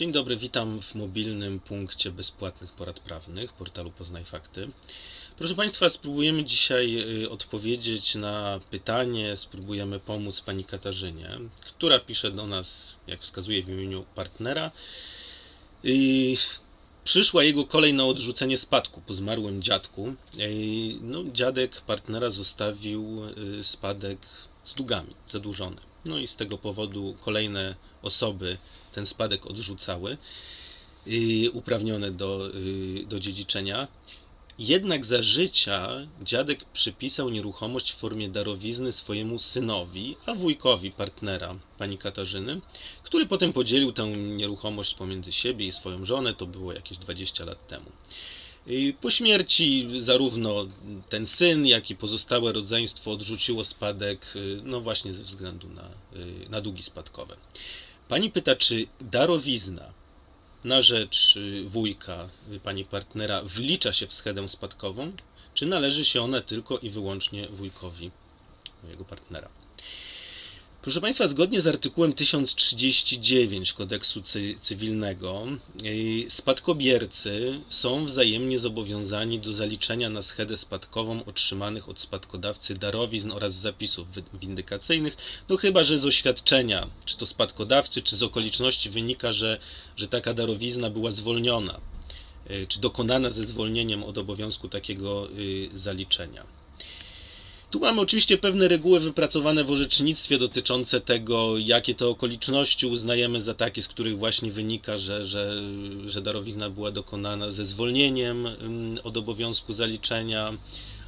dobry, witam w mobilnym punkcie bezpłatnych porad prawnych portalu Poznaj Fakty. Proszę Państwa, spróbujemy dzisiaj y, odpowiedzieć na pytanie, spróbujemy pomóc Pani Katarzynie, która pisze do nas, jak wskazuje w imieniu partnera. I przyszła jego kolej na odrzucenie spadku po zmarłym dziadku. I, No, dziadek partnera zostawił y, spadek z długami, zadłużony. No i z tego powodu kolejne osoby ten spadek odrzucały, y, uprawnione do, y, do dziedziczenia. Jednak za życia dziadek przypisał nieruchomość w formie darowizny swojemu synowi, a wujkowi partnera pani Katarzyny, który potem podzielił tę nieruchomość pomiędzy siebie i swoją żonę, to było jakieś 20 lat temu. Y, Po śmierci zarówno ten syn, jak i pozostałe rodzeństwo odrzuciło spadek, y, no właśnie ze względu na, y, na długi spadkowe. Pani pyta, czy darowizna na rzecz y, wujka, pani partnera, wlicza się w schedę spadkową, czy należy się ona tylko i wyłącznie wujkowi, mojego partnera. Proszę Państwa, zgodnie z artykułem 1039 kodeksu cy- cywilnego, y, spadkobiercy są wzajemnie zobowiązani do zaliczenia na schedę spadkową otrzymanych od spadkodawcy darowizn oraz zapisów windykacyjnych, no chyba, że z oświadczenia, czy to spadkodawcy, czy z okoliczności wynika, że, że taka darowizna była zwolniona, y, czy dokonana ze zwolnieniem od obowiązku takiego y, zaliczenia. Tu mamy oczywiście pewne reguły wypracowane w orzecznictwie dotyczące tego, jakie to okoliczności uznajemy za takie, z których właśnie wynika, że, że, że darowizna była dokonana ze zwolnieniem ym, od obowiązku zaliczenia,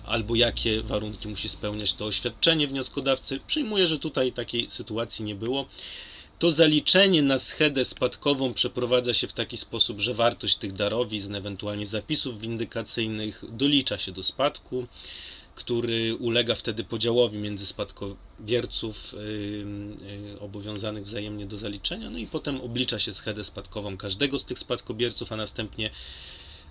albo jakie warunki musi spełniać to oświadczenie wnioskodawcy. Przyjmuję, że tutaj takiej sytuacji nie było. To zaliczenie na schedę spadkową przeprowadza się w taki sposób, że wartość tych darowizn, ewentualnie zapisów windykacyjnych, dolicza się do spadku który ulega wtedy podziałowi między spadkobierców y, obowiązanych wzajemnie do zaliczenia, no i potem oblicza się schedę spadkową każdego z tych spadkobierców, a następnie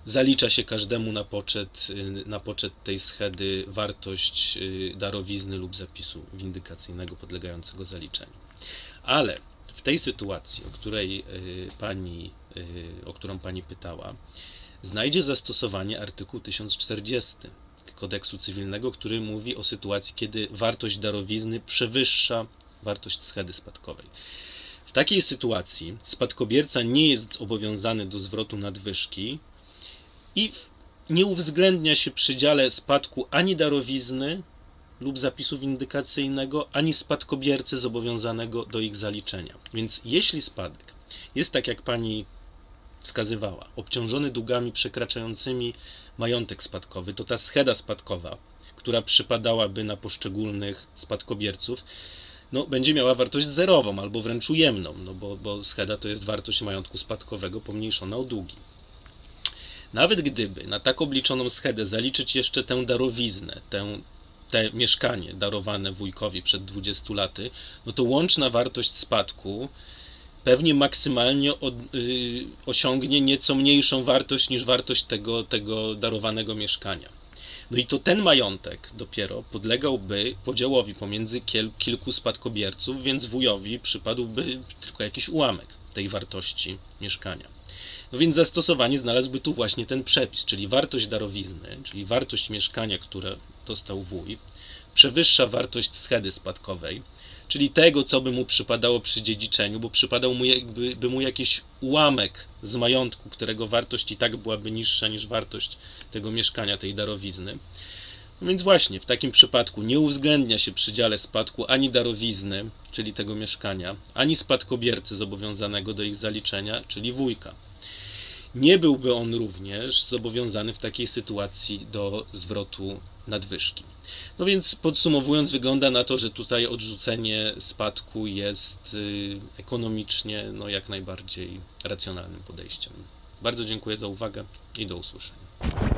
zalicza się każdemu na poczet, y, na poczet tej schedy wartość y, darowizny lub zapisu windykacyjnego podlegającego zaliczeniu. Ale w tej sytuacji, o której pani, o którą pani pytała, znajdzie zastosowanie artykuł 1040 kodeksu cywilnego, który mówi o sytuacji, kiedy wartość darowizny przewyższa wartość schedy spadkowej. W takiej sytuacji spadkobierca nie jest zobowiązany do zwrotu nadwyżki i nie uwzględnia się przy dziale spadku ani darowizny lub zapisu windykacyjnego, ani spadkobiercy zobowiązanego do ich zaliczenia. Więc jeśli spadek jest tak, jak pani wskazywała, obciążony długami przekraczającymi majątek spadkowy, to ta scheda spadkowa, która przypadałaby na poszczególnych spadkobierców, no, będzie miała wartość zerową albo wręcz ujemną, no bo, bo scheda to jest wartość majątku spadkowego pomniejszona o długi. Nawet gdyby na tak obliczoną schedę zaliczyć jeszcze tę darowiznę, tę, te mieszkanie darowane wujkowi przed 20 laty, no to łączna wartość spadku pewnie maksymalnie od, y, osiągnie nieco mniejszą wartość niż wartość tego, tego darowanego mieszkania. No i to ten majątek dopiero podlegałby podziałowi pomiędzy kiel, kilku spadkobierców, więc wujowi przypadłby tylko jakiś ułamek tej wartości mieszkania. No więc zastosowanie znalazłby tu właśnie ten przepis, czyli wartość darowizny, czyli wartość mieszkania, które dostał wuj, przewyższa wartość schedy spadkowej, czyli tego, co by mu przypadało przy dziedziczeniu, bo przypadał mu jakby by mu jakiś ułamek z majątku, którego wartość i tak byłaby niższa niż wartość tego mieszkania, tej darowizny. No więc właśnie, w takim przypadku nie uwzględnia się przy dziale spadku ani darowizny, czyli tego mieszkania, ani spadkobiercy zobowiązanego do ich zaliczenia, czyli wujka. Nie byłby on również zobowiązany w takiej sytuacji do zwrotu nadwyżki. No więc podsumowując, wygląda na to, że tutaj odrzucenie spadku jest y, ekonomicznie no, jak najbardziej racjonalnym podejściem. Bardzo dziękuję za uwagę i do usłyszenia.